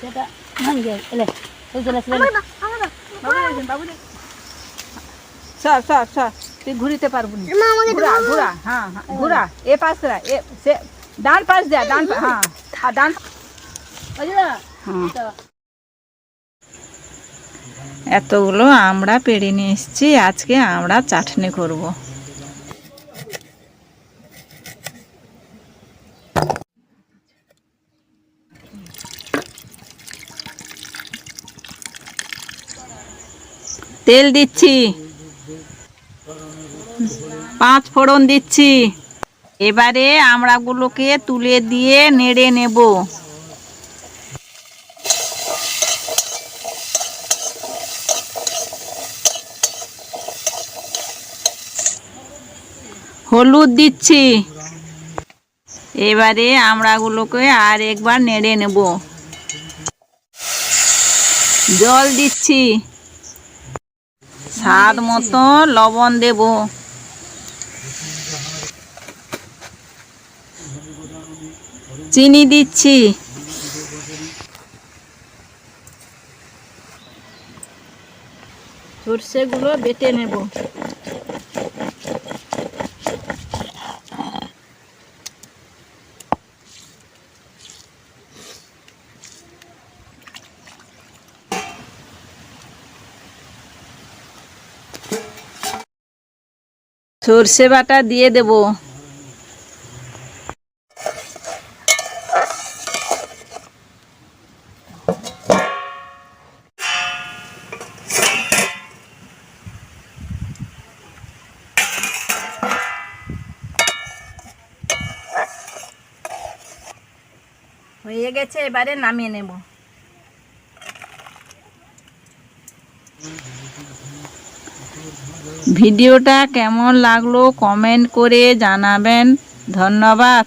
সেটা এলে এই চলে আসলে বাবু বাবু সর সর সর তুই ঘুরিতে পারব না। ঘুরা ঘুরা হ্যাঁ হ্যাঁ ঘুরা এ পাশ রা এ সে ডান পাশ যা ডান হ্যাঁ আর ডান হ্যাঁ। এতগুলো আমরা পেড়ে নিয়ে এসেছি আজকে আমরা চাটনি করব। তেল দিচ্ছি। পাঁচ ফোড়ন দিচ্ছি। এবারে আমড়াগুলোকে তুলে দিয়ে নেড়ে নেব। হলুদ দিচ্ছি। এবারে আমড়াগুলোকে আর একবার নেড়ে নেব। জল দিচ্ছি। স্বাদ মতো লবণ দেব। চিনি দিচ্ছি। সর্ষেগুলো বেটে নেব। সর্ষে বাটা দিয়ে দেব। হয়ে গেছে এবারে নামিয়ে নেব। ভিডিওটা কেমন লাগল কমেন্ট করে জানাবেন। ধন্যবাদ।